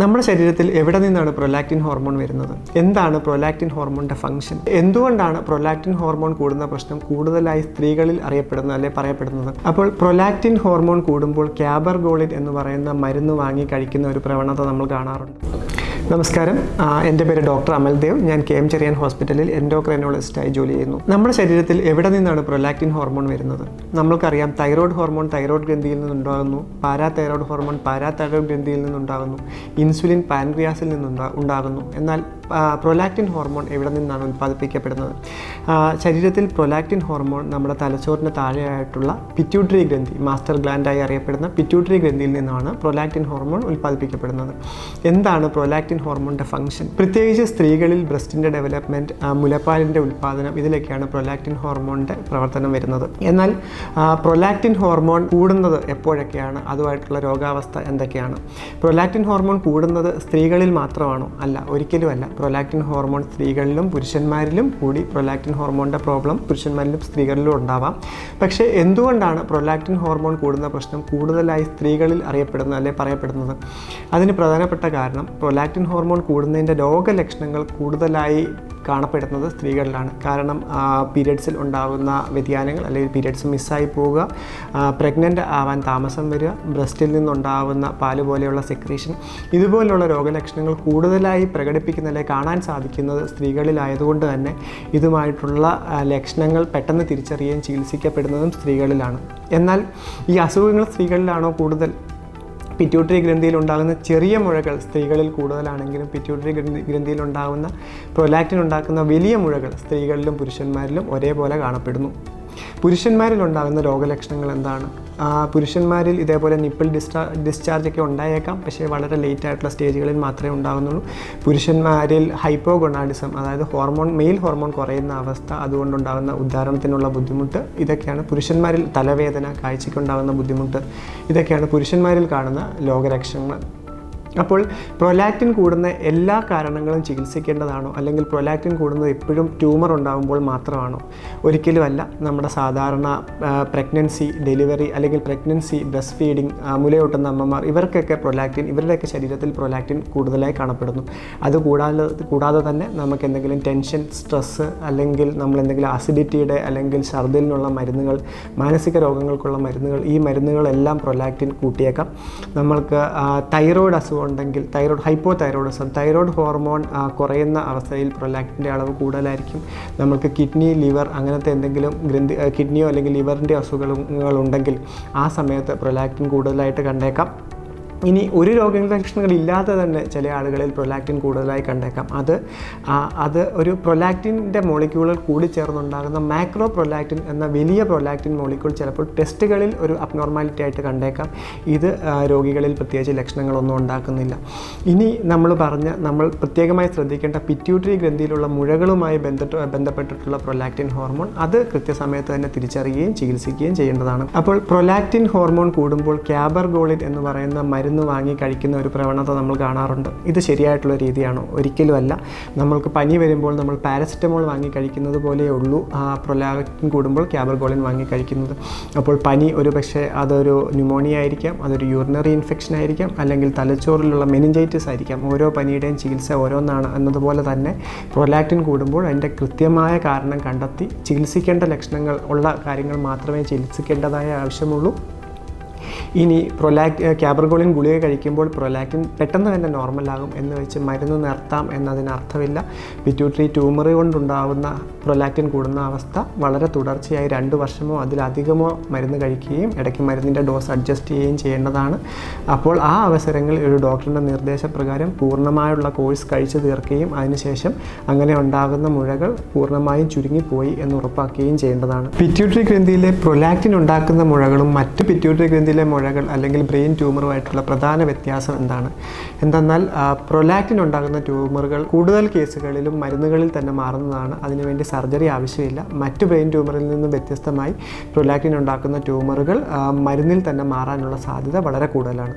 നമ്മുടെ ശരീരത്തിൽ എവിടെ നിന്നാണ് പ്രൊലാക്റ്റിൻ ഹോർമോൺ വരുന്നത്? എന്താണ് പ്രൊലാക്റ്റിൻ ഹോർമോണിന്റെ ഫംഗ്ഷൻ എന്തുകൊണ്ടാണ് പ്രൊലാക്റ്റിൻ ഹോർമോൺ കൂടുന്ന പ്രശ്നം കൂടുതലായി സ്ത്രീകളിൽ അറിയപ്പെടുന്നത് അല്ലെ പറയപ്പെടുന്നത്? അപ്പോൾ പ്രൊലാക്റ്റിൻ ഹോർമോൺ കൂടുമ്പോൾ ക്യാബർഗോളിൻ എന്ന് പറയുന്ന മരുന്ന് വാങ്ങി കഴിക്കുന്ന ഒരു പ്രവണത നമ്മൾ കാണാറുണ്ട്. നമസ്കാരം. എന്റെ പേര് ഡോക്ടർ അമൽ ദേവ്. ഞാൻ കെ എം ചെറിയാൻ ഹോസ്പിറ്റലിൽ എൻഡോക്രൈനോളജിസ്റ്റായി ജോലി ചെയ്യുന്നു. നമ്മുടെ ശരീരത്തിൽ എവിടെ നിന്നാണ് പ്രൊലാക്റ്റിൻ ഹോർമോൺ വരുന്നത്? നമ്മൾക്കറിയാം തൈറോയ്ഡ് ഹോർമോൺ തൈറോയ്ഡ് ഗ്രന്ഥിയിൽ നിന്നുണ്ടാകുന്നു. Para thyroid hormone para thyroid ഗ്രന്ഥിയിൽ നിന്നുണ്ടാകുന്നു. ഇൻസുലിൻ പാൻക്രിയാസിൽ നിന്നുണ്ടാ ഉണ്ടാകുന്നു. എന്നാൽ പ്രൊലാക്റ്റിൻ ഹോർമോൺ എവിടെ നിന്നാണ് ഉൽപ്പാദിപ്പിക്കപ്പെടുന്നത് ശരീരത്തിൽ പ്രൊലാക്റ്റിൻ ഹോർമോൺ നമ്മുടെ തലച്ചോറിന് താഴെയായിട്ടുള്ള പിറ്റ്യൂട്ടറി ഗ്രന്ഥി മാസ്റ്റർ ഗ്ലാൻഡായി അറിയപ്പെടുന്ന പിറ്റ്യൂട്ടറി ഗ്രന്ഥിയിൽ നിന്നാണ് പ്രൊലാക്റ്റിൻ ഹോർമോൺ ഉൽപ്പാദിപ്പിക്കപ്പെടുന്നത് എന്താണ് പ്രൊലാക്റ്റിൻ ഹോർമോണിന്റെ ഫംഗ്ഷൻ പ്രത്യേകിച്ച് സ്ത്രീകളിൽ ബ്രസ്റ്റിന്റെ ഡെവലപ്മെന്റ് മുലപ്പാലിന്റെ ഉൽപ്പാദനം ഇതിലൊക്കെയാണ് പ്രൊലാക്റ്റിൻ ഹോർമോണിന്റെ പ്രവർത്തനം വരുന്നത്. എന്നാൽ പ്രൊലാക്റ്റിൻ ഹോർമോൺ കൂടുന്നത് എപ്പോഴൊക്കെയാണ്? അതുമായിട്ടുള്ള രോഗാവസ്ഥ എന്തൊക്കെയാണ്? പ്രൊലാക്റ്റിൻ ഹോർമോൺ കൂടുന്നത് സ്ത്രീകളിൽ മാത്രമാണോ? അല്ല ഒരിക്കലുമല്ല. പ്രൊലാക്റ്റിൻ ഹോർമോൺ സ്ത്രീകളിലും പുരുഷന്മാരിലും കൂടി പ്രൊലാക്റ്റിൻ ഹോർമോണിന്റെ പ്രോബ്ലം പുരുഷന്മാരിലും സ്ത്രീകളിലും ഉണ്ടാവാം. പക്ഷേ എന്തുകൊണ്ടാണ് പ്രൊലാക്റ്റിൻ ഹോർമോൺ കൂടുന്ന പ്രശ്നം കൂടുതലായി സ്ത്രീകളിൽ അറിയപ്പെടുന്നത് അല്ലെ പറയപ്പെടുന്നത്? അതിന് പ്രധാനപ്പെട്ട കാരണം പ്രൊലാക്റ്റിൻ ഹോർമോൺ കൂടുന്നതിന്റെ രോഗലക്ഷണങ്ങൾ കൂടുതലായി കാണപ്പെടുന്നത് സ്ത്രീകളിലാണ്. കാരണം പീരിയഡ്സിൽ ഉണ്ടാകുന്ന വ്യതിയാനങ്ങൾ അല്ലെങ്കിൽ പീരിയഡ്സ് മിസ്സായി പോവുക പ്രഗ്നന്റ് ആവാൻ താമസം വരിക ബ്രസ്റ്റിൽ നിന്നുണ്ടാകുന്ന പാൽ പോലെയുള്ള സെക്രീഷൻ ഇതുപോലുള്ള രോഗലക്ഷണങ്ങൾ കൂടുതലായി പ്രകടിപ്പിക്കുന്ന അല്ലെങ്കിൽ കാണാൻ സാധിക്കുന്നത് സ്ത്രീകളിലായതുകൊണ്ട് തന്നെ ഇതുമായിട്ടുള്ള ലക്ഷണങ്ങൾ പെട്ടെന്ന് തിരിച്ചറിയുകയും ചികിത്സിക്കപ്പെടുന്നതും സ്ത്രീകളിലാണ്. എന്നാൽ ഈ അസുഖങ്ങൾ സ്ത്രീകളിലാണോ കൂടുതൽ പിറ്റ്യൂട്ടറി ഗ്രന്ഥിയിൽ ഉണ്ടാകുന്ന ചെറിയ മുഴകൾ സ്ത്രീകളിൽ കൂടുതലാണെങ്കിലും പിറ്റ്യൂട്ടറി ഗ്രന്ഥി ഗ്രന്ഥിയിൽ ഉണ്ടാകുന്ന പ്രൊലാക്റ്റിൻ ഉണ്ടാക്കുന്ന വലിയ മുഴകൾ സ്ത്രീകളിലും പുരുഷന്മാരിലും ഒരേപോലെ കാണപ്പെടുന്നു. പുരുഷന്മാരിൽ ഉണ്ടാകുന്ന രോഗലക്ഷണങ്ങൾ എന്താണ്? പുരുഷന്മാരിൽ ഇതേപോലെ നിപ്പിൾ ഡിസ്ചാ ഡിസ്ചാർജ് ഒക്കെ ഉണ്ടായേക്കാം. പക്ഷേ വളരെ ലേറ്റ് ആയിട്ടുള്ള സ്റ്റേജുകളിൽ മാത്രമേ ഉണ്ടാകുന്നുള്ളൂ പുരുഷന്മാരിൽ ഹൈപ്പോഗൊണാഡിസം അതായത് ഹോർമോൺ മെയിൽ ഹോർമോൺ കുറയുന്ന അവസ്ഥ അതുകൊണ്ടുണ്ടാകുന്ന ഉദാഹരണത്തിനുള്ള ബുദ്ധിമുട്ട് ഇതൊക്കെയാണ് പുരുഷന്മാരിൽ തലവേദന കാഴ്ചയ്ക്കുണ്ടാകുന്ന ബുദ്ധിമുട്ട് ഇതൊക്കെയാണ് പുരുഷന്മാരിൽ കാണുന്ന രോഗലക്ഷണങ്ങൾ അപ്പോൾ പ്രൊലാക്റ്റിൻ കൂടുന്ന എല്ലാ കാരണങ്ങളും ചികിത്സിക്കേണ്ടതാണോ? അല്ലെങ്കിൽ പ്രൊലാക്റ്റിൻ കൂടുന്നത് എപ്പോഴും ട്യൂമർ ഉണ്ടാകുമ്പോൾ മാത്രമാണോ? ഒരിക്കലുമല്ല നമ്മുടെ സാധാരണ പ്രഗ്നൻസി ഡെലിവറി അല്ലെങ്കിൽ പ്രഗ്നൻസി ബ്രസ്റ്റ് ഫീഡിങ് മുലയൂട്ടുന്ന അമ്മമാർ ഇവർക്കൊക്കെ പ്രൊലാക്റ്റിൻ ഇവരുടെയൊക്കെ ശരീരത്തിൽ പ്രൊലാക്റ്റിൻ കൂടുതലായി കാണപ്പെടുന്നു. അത് കൂടാതെ കൂടാതെ തന്നെ നമുക്ക് എന്തെങ്കിലും ടെൻഷൻ സ്ട്രെസ്സ് അല്ലെങ്കിൽ നമ്മൾ എന്തെങ്കിലും അസിഡിറ്റിയുടെ അല്ലെങ്കിൽ ഛർദിലിനുള്ള മരുന്നുകൾ മാനസിക രോഗങ്ങൾക്കുള്ള മരുന്നുകൾ ഈ മരുന്നുകളെല്ലാം പ്രൊലാക്റ്റിൻ കൂട്ടിയേക്കാം. നമ്മൾക്ക് തൈറോയിഡ് അസുഖം ഉണ്ടെങ്കിൽ thyroid hypo thyroidism thyroid hormone കുറയുന്ന അവസ്ഥയിൽ പ്രൊലാക്റ്റിന്റെ അളവ് കൂടുതലായിരിക്കും. നമുക്ക് കിഡ്നി ലിവർ അങ്ങനത്തെ എന്തെങ്കിലും ഗ്രന്ഥി കിഡ്നിയോ അല്ലെങ്കിൽ ലിവറിന്റെ അസുഖങ്ങളുണ്ടെങ്കിൽ ആ സമയത്ത് പ്രൊലാക്റ്റിൻ കൂടുതലായിട്ട് കണ്ടേക്കാം. ഇനി ഒരു രോഗലക്ഷണങ്ങൾ ഇല്ലാതെ തന്നെ ചില ആളുകളിൽ പ്രൊലാക്റ്റിൻ കൂടുതലായി കണ്ടേക്കാം. അത് അത് ഒരു പ്രൊലാക്റ്റിന്റെ മോളിക്യൂളുകൾ കൂടിച്ചേർന്നുണ്ടാകുന്ന മാക്രോ പ്രൊലാക്റ്റിൻ എന്ന വലിയ പ്രൊലാക്റ്റിൻ മോളിക്യൂൾ ചിലപ്പോൾ ടെസ്റ്റുകളിൽ ഒരു അബ്നോർമാലിറ്റി ആയിട്ട് കണ്ടേക്കാം. ഇത് രോഗികളിൽ പ്രത്യേകിച്ച് ലക്ഷണങ്ങളൊന്നും ഉണ്ടാക്കുന്നില്ല. ഇനി നമ്മൾ പറഞ്ഞ നമ്മൾ പ്രത്യേകമായി ശ്രദ്ധിക്കേണ്ട പിറ്റ്യൂട്ടറി ഗ്രന്ഥിയിലുള്ള മുഴകളുമായി ബന്ധപ്പെട്ട് ബന്ധപ്പെട്ടിട്ടുള്ള പ്രൊലാക്റ്റിൻ ഹോർമോൺ അത് കൃത്യസമയത്ത് തന്നെ തിരിച്ചറിയുകയും ചികിത്സിക്കുകയും ചെയ്യേണ്ടതാണ്. അപ്പോൾ പ്രൊലാക്റ്റിൻ ഹോർമോൺ കൂടുമ്പോൾ ക്യാബർഗോളിൻ എന്ന് പറയുന്ന മരുന്ന് വാങ്ങി കഴിക്കുന്ന ഒരു പ്രവണത നമ്മൾ കാണാറുണ്ട്. ഇത് ശരിയായിട്ടുള്ള രീതിയാണോ? ഒരിക്കലുമല്ല. നമ്മൾക്ക് പനി വരുമ്പോൾ നമ്മൾ പാരസെറ്റമോൾ വാങ്ങി കഴിക്കുന്നത് പോലെയേ ഉള്ളൂ. പ്രൊലാക്റ്റിൻ കൂടുമ്പോൾ ക്യാബർഗോളിൻ വാങ്ങി കഴിക്കുന്നത്. അപ്പോൾ പനി ഒരു പക്ഷേ അതൊരു ന്യൂമോണിയ ആയിരിക്കാം അതൊരു യൂറിനറി ഇൻഫെക്ഷൻ ആയിരിക്കാം അല്ലെങ്കിൽ തലച്ചോറിലുള്ള മെനിഞ്ചൈറ്റിസ് ആയിരിക്കാം. ഓരോ പനിയുടെയും ചികിത്സ ഓരോന്നാണ് എന്നതുപോലെ തന്നെ പ്രൊലാക്റ്റിൻ കൂടുമ്പോൾ അതിന്റെ കൃത്യമായ കാരണം കണ്ടെത്തി ചികിത്സിക്കേണ്ട ലക്ഷണങ്ങൾ ഉള്ള കാര്യങ്ങൾ മാത്രമേ ചികിത്സിക്കേണ്ടതായ ആവശ്യമുള്ളൂ. ഇനി പ്രൊലാക്ട് ക്യാബർഗോളിൻ ഗുളിക കഴിക്കുമ്പോൾ പ്രൊലാക്റ്റിൻ പെട്ടെന്ന് തന്നെ നോർമലാകും എന്ന് വെച്ച് മരുന്ന് നിർത്താം എന്നതിനർത്ഥമില്ല പിറ്റ്യൂട്ടറി ട്യൂമറി കൊണ്ടുണ്ടാകുന്ന പ്രൊലാക്റ്റിൻ കൂടുന്ന അവസ്ഥ വളരെ തുടർച്ചയായി രണ്ട് വർഷമോ അതിലധികമോ മരുന്ന് കഴിക്കുകയും ഇടയ്ക്ക് മരുന്നിന്റെ ഡോസ് അഡ്ജസ്റ്റ് ചെയ്യുകയും ചെയ്യേണ്ടതാണ്. അപ്പോൾ ആ അവസരങ്ങളിൽ ഒരു ഡോക്ടറിന്റെ നിർദ്ദേശപ്രകാരം പൂർണമായുള്ള കോഴ്സ് കഴിച്ചു തീർക്കുകയും അതിനുശേഷം അങ്ങനെ ഉണ്ടാകുന്ന മുഴകൾ പൂർണമായും ചുരുങ്ങിപ്പോയി എന്ന് ഉറപ്പാക്കുകയും ചെയ്യേണ്ടതാണ്. പിറ്റ്യൂട്ടറി ഗ്രന്ഥിയിലെ പ്രൊലാക്റ്റിൻ ഉണ്ടാക്കുന്ന മുഴകളും മറ്റ് പിറ്റ്യൂട്ടറി ഗ്രന്ഥിയിലെ മുഴകൾ അല്ലെങ്കിൽ ബ്രെയിൻ ട്യൂമറുമായിട്ടുള്ള പ്രധാന വ്യത്യാസം എന്താണ്? എന്തെന്നാൽ പ്രൊലാക്റ്റിൻ ഉണ്ടാകുന്ന ട്യൂമറുകൾ കൂടുതൽ കേസുകളിലും മരുന്നുകളിൽ തന്നെ മാറുന്നതാണ്. അതിനുവേണ്ടി സർജറി ആവശ്യമില്ല. മറ്റു ബ്രെയിൻ ട്യൂമറിൽ നിന്നും വ്യത്യസ്തമായി പ്രൊലാക്റ്റിൻ ഉണ്ടാക്കുന്ന ട്യൂമറുകൾ മരുന്നിൽ തന്നെ മാറാനുള്ള സാധ്യത വളരെ കൂടുതലാണ്.